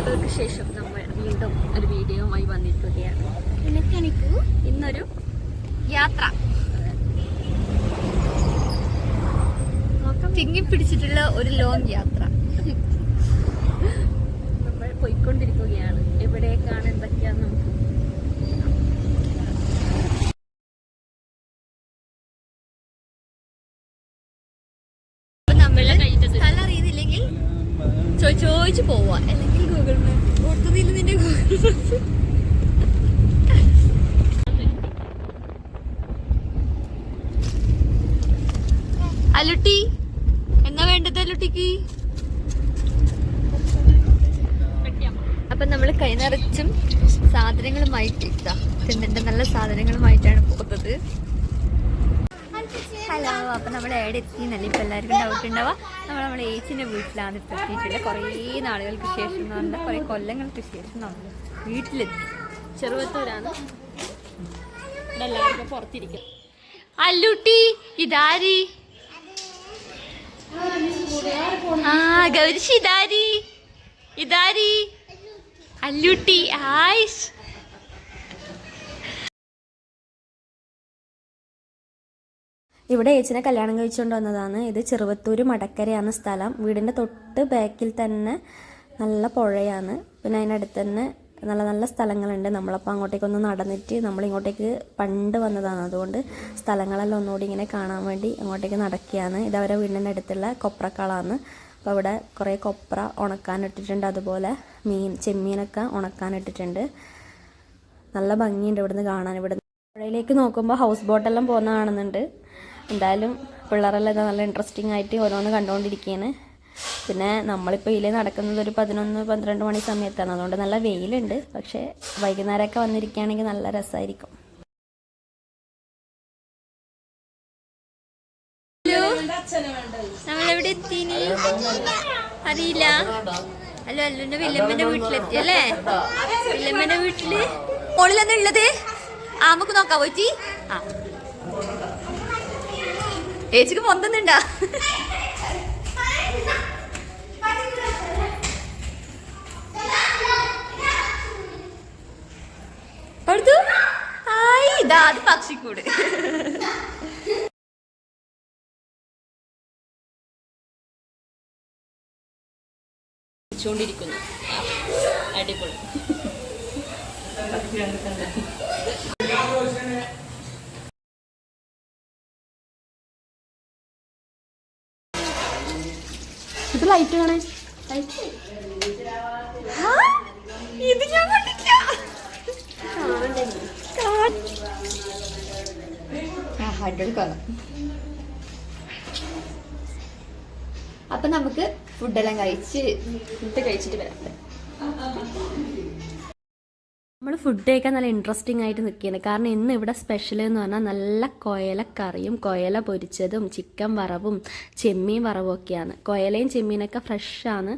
നാളുകൾക്ക് ശേഷം നമ്മൾ വീണ്ടും ഒരു വീഡിയോയുമായി വന്നിരിക്കുകയാണ്. എനിക്ക് ഇന്നൊരു യാത്ര. നോക്കാം. തിങ്ങി പിടിച്ചിട്ടുള്ള ഒരു ലോങ് യാത്ര. നമ്മൾ പോയിക്കൊണ്ടിരിക്കുകയാണ്. എവിടേക്കാണ് എന്തൊക്കെയാന്ന് നമുക്ക് ചോദിച്ചു പോവാ. അല്ലെങ്കിൽ ഗൂഗിൾ മാപ്പ് നിന്റെ ഗൂഗിൾ അലുട്ടി എന്നാ വേണ്ടത് അലുട്ടിക്ക്? അപ്പൊ നമ്മൾ കൈനിറച്ചും സാധനങ്ങളുമായിട്ട് ഇതാ ചെന്നിന്റെ നല്ല സാധനങ്ങളുമായിട്ടാണ് പോകുന്നത്. ഹലോ അപ്പൊ നമ്മൾ എവിടെ എത്തി എന്നല്ല ഇപ്പൊ എല്ലാവർക്കും ഡൗട്ട് ഉണ്ടാവുക. നമ്മൾ നമ്മുടെ ഏച്ചിന്റെ വീട്ടിലാണ് ഇപ്പൊ എത്തിയിട്ടുള്ളത്. കുറേ നാളുകൾക്ക് ശേഷം എന്ന് പറഞ്ഞാൽ കുറേ കൊല്ലങ്ങൾക്ക് ശേഷം നമ്മൾ വീട്ടിലെത്തി. ചെറുപ്പത്തൂരാണ് എല്ലാവർക്കും പുറത്തിരിക്കും. അല്ലുട്ടി ഇതാരി. ആ ഗൗരിശി ഇതാരി. ഇതാരി. അല്ലുട്ടി ആയിഷ്. ഇവിടെ ഏച്ചിനെ കല്യാണം കഴിച്ചുകൊണ്ട് വന്നതാണ്. ഇത് ചെറുവത്തൂർ മടക്കരയാണ് സ്ഥലം. വീടിന്റെ തൊട്ട് ബാക്കിൽ തന്നെ നല്ല പുഴയാണ്. പിന്നെ അതിനടുത്ത് തന്നെ നല്ല നല്ല സ്ഥലങ്ങളുണ്ട്. നമ്മളപ്പോൾ അങ്ങോട്ടേക്കൊന്ന് നടന്നിട്ട് നമ്മളിങ്ങോട്ടേക്ക് പണ്ട് വന്നതാണ്. അതുകൊണ്ട് സ്ഥലങ്ങളെല്ലാം ഒന്നുകൂടി ഇങ്ങനെ കാണാൻ വേണ്ടി അങ്ങോട്ടേക്ക് നടക്കുകയാണ്. ഇത് അവരെ വീടിന്റെ അടുത്തുള്ള കൊപ്രക്കളാണ്. അപ്പോൾ അവിടെ കുറേ കൊപ്ര ഉണക്കാനിട്ടിട്ടുണ്ട് അതുപോലെ മീൻ ചെമ്മീനൊക്കെ ഉണക്കാനിട്ടിട്ടുണ്ട് നല്ല ഭംഗിയുണ്ട് ഇവിടുന്ന് കാണാൻ. ഇവിടുന്ന് പുഴയിലേക്ക് നോക്കുമ്പോൾ ഹൗസ് ബോട്ടെല്ലാം പോകുന്ന കാണുന്നുണ്ട്. എന്തായാലും പിള്ളേരെല്ലാം ഇത് നല്ല ഇൻട്രസ്റ്റിംഗ് ആയിട്ട് ഓരോന്ന് കണ്ടുകൊണ്ടിരിക്കുകയാണ് പിന്നെ നമ്മളിപ്പോൾ ഇതിൽ നടക്കുന്നത് ഒരു പതിനൊന്ന് പന്ത്രണ്ട് മണി സമയത്താണ്. അതുകൊണ്ട് നല്ല വെയിലുണ്ട്. പക്ഷേ വൈകുന്നേരമൊക്കെ വന്നിരിക്കുകയാണെങ്കിൽ നല്ല രസമായിരിക്കും നമ്മളെവിടെ എത്തീനി അറിയില്ല. അല്ലോ അല്ലുന്റെ വില്ലമ്മന്റെ വീട്ടിലെത്തി അല്ലേ? വില്ലമ്മന്റെ വീട്ടിൽ? മോളിലെന്നുള്ളത് ആമക്ക് ആ നമുക്ക് നോക്കാൻ പോയി ആ. ഏച്ചിക്ക് പൊന്തുന്നുണ്ടാ? അടുത്തു ആയി ഇതാ അത് പക്ഷിക്കൂട്. അടിപൊളി. ഇത് ലൈറ്റ് കാണേ ഇത് ഞാൻ കണ്ടില്ല അപ്പൊ നമുക്ക് ഫുഡെല്ലാം കഴിച്ച് ഫുഡ് കഴിച്ചിട്ട് വരാം. നമ്മൾ ഫുഡ് കഴിക്കാൻ നല്ല ഇൻട്രസ്റ്റിംഗ് ആയിട്ട് നിൽക്കുകയാണ്. കാരണം ഇന്ന് ഇവിടെ സ്പെഷ്യൽ എന്ന് പറഞ്ഞാൽ നല്ല കൊയല കറിയും കൊയല പൊരിച്ചതും ചിക്കൻ വറവും ചെമ്മീൻ വറവും ഒക്കെയാണ്. കൊയലയും ചെമ്മീനൊക്കെ ഫ്രഷാണ്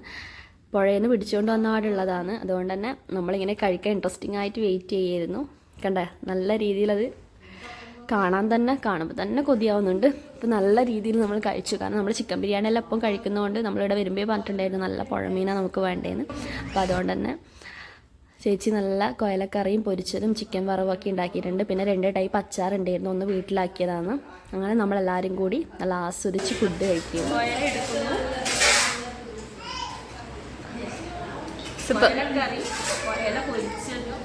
പുഴയിൽ നിന്ന് പിടിച്ചുകൊണ്ട് വന്ന പാടുള്ളതാണ് അതുകൊണ്ട് തന്നെ നമ്മളിങ്ങനെ കഴിക്കാൻ ഇൻട്രസ്റ്റിംഗ് ആയിട്ട് വെയിറ്റ് ചെയ്യായിരുന്നു കണ്ടേ? നല്ല രീതിയിലത് കാണാൻ തന്നെ കാണുമ്പോൾ തന്നെ കൊതിയാവുന്നുണ്ട്. ഇപ്പം നല്ല രീതിയിൽ നമ്മൾ കഴിച്ചു. കാരണം നമ്മൾ ചിക്കൻ ബിരിയാണി എല്ലാം ഒപ്പം കഴിക്കുന്നതുകൊണ്ട് നമ്മളിവിടെ വരുമ്പോൾ പറഞ്ഞിട്ടുണ്ടായിരുന്നു നല്ല പുഴമീനാണ് നമുക്ക് വേണ്ടതെന്ന് അപ്പോൾ അതുകൊണ്ട് തന്നെ ചേച്ചി നല്ല കൊയലക്കറിയും പൊരിച്ചതും ചിക്കൻ വറവൊക്കെ ഉണ്ടാക്കിയിട്ടുണ്ട്. പിന്നെ രണ്ട് ടൈപ്പ് അച്ചാറുണ്ടായിരുന്നു ഒന്ന് വീട്ടിലാക്കിയതാണ്. അങ്ങനെ നമ്മളെല്ലാവരും കൂടി നല്ല ആസ്വദിച്ച് ഫുഡ് കഴിക്കും. സൂപ്പർ കറി പുഴയില പൊരിച്ചതും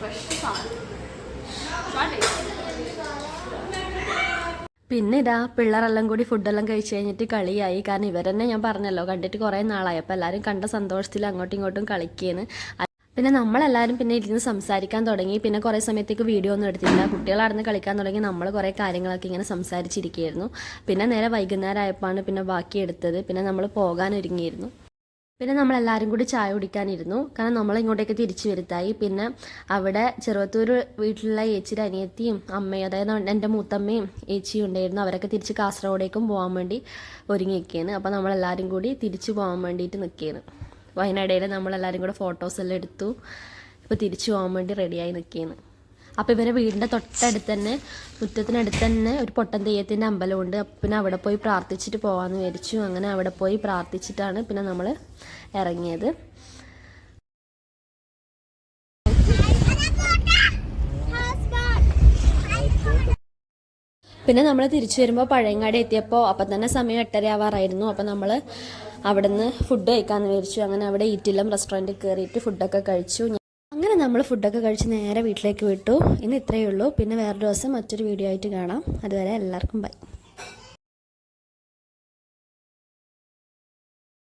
ഫ്രഷ് സാധനം പിന്നെ ഇതാ പിള്ളേരെല്ലാം കൂടി ഫുഡെല്ലാം കഴിച്ചു കഴിഞ്ഞിട്ട് കളിയായി. കാരണം ഇവരെന്നെ ഞാൻ പറഞ്ഞല്ലോ കണ്ടിട്ട് കുറേ നാളായി. അപ്പോൾ എല്ലാവരും കണ്ട സന്തോഷത്തിൽ അങ്ങോട്ടും ഇങ്ങോട്ടും കളിക്കുകയാണ് പിന്നെ നമ്മളെല്ലാവരും പിന്നെ ഇരുന്ന് സംസാരിക്കാൻ തുടങ്ങി. പിന്നെ കുറേ സമയത്തേക്ക് വീഡിയോ ഒന്നും എടുത്തില്ല കുട്ടികളാടുന്ന് കളിക്കാൻ തുടങ്ങി. നമ്മൾ കുറേ കാര്യങ്ങളൊക്കെ ഇങ്ങനെ സംസാരിച്ചിരിക്കുകയായിരുന്നു പിന്നെ നേരെ വൈകുന്നേരം ആയപ്പോഴാണ് പിന്നെ ബാക്കി എടുത്തത്. പിന്നെ നമ്മൾ പോകാൻ ഒരുങ്ങിയിരുന്നു പിന്നെ നമ്മൾ എല്ലാവരും കൂടി ചായ കുടിക്കാനിരുന്നു. കാരണം നമ്മൾ ഇങ്ങോട്ടേക്ക് തിരിച്ചു വരുത്തായി. പിന്നെ അവിടെ ചെറുവത്തൂർ വീട്ടിലുള്ള ഏച്ചിയുടെ അനിയത്തിയും അമ്മയും അതായത് എന്റെ മൂത്തമ്മയും ഏച്ചിയും ഉണ്ടായിരുന്നു. അവരൊക്കെ തിരിച്ച് കാസർഗോഡേക്കും പോകാൻ വേണ്ടി ഒരുങ്ങി നിൽക്കുകയാണ് അപ്പോൾ നമ്മളെല്ലാവരും കൂടി തിരിച്ചു പോകാൻ വേണ്ടിയിട്ട് നിൽക്കുകയാണ്. അതിനിടയിൽ നമ്മളെല്ലാവരും കൂടെ ഫോട്ടോസ് എല്ലാം എടുത്തു. ഇപ്പോൾ തിരിച്ചു പോകാൻ വേണ്ടി റെഡിയായി നിൽക്കുകയാണ്. അപ്പോൾ ഇവരെ വീടിന്റെ തൊട്ടടുത്ത് തന്നെ മുറ്റത്തിനടുത്ത് തന്നെ ഒരു പൊട്ടൻ തെയ്യത്തിന്റെ അമ്പലമുണ്ട്. അപ്പോൾ പിന്നെ അവിടെ പോയി പ്രാർത്ഥിച്ചിട്ട് പോകാമെന്ന് വിചാരിച്ചു. അങ്ങനെ അവിടെ പോയി പ്രാർത്ഥിച്ചിട്ടാണ് പിന്നെ നമ്മൾ ഇറങ്ങിയത്. പിന്നെ നമ്മൾ തിരിച്ചു വരുമ്പോൾ പഴയങ്ങാടി എത്തിയപ്പോൾ അപ്പം തന്നെ സമയം എട്ടര ആവാറായിരുന്നു. അപ്പം നമ്മൾ അവിടെ നിന്ന് ഫുഡ് കഴിക്കാമെന്ന് വിചാരിച്ചു. അങ്ങനെ അവിടെ ഈറ്റില്ലം റെസ്റ്റോറന്റിൽ കയറിയിട്ട് ഫുഡൊക്കെ കഴിച്ചു. നമ്മൾ ഫുഡൊക്കെ കഴിച്ച് നേരെ വീട്ടിലേക്ക് വിട്ടു. ഇന്ന് ഇത്രയേ ഉള്ളൂ. പിന്നെ വേറൊരു ദിവസം മറ്റൊരു വീഡിയോ ആയിട്ട് കാണാം. അതുവരെ എല്ലാവർക്കും ബൈ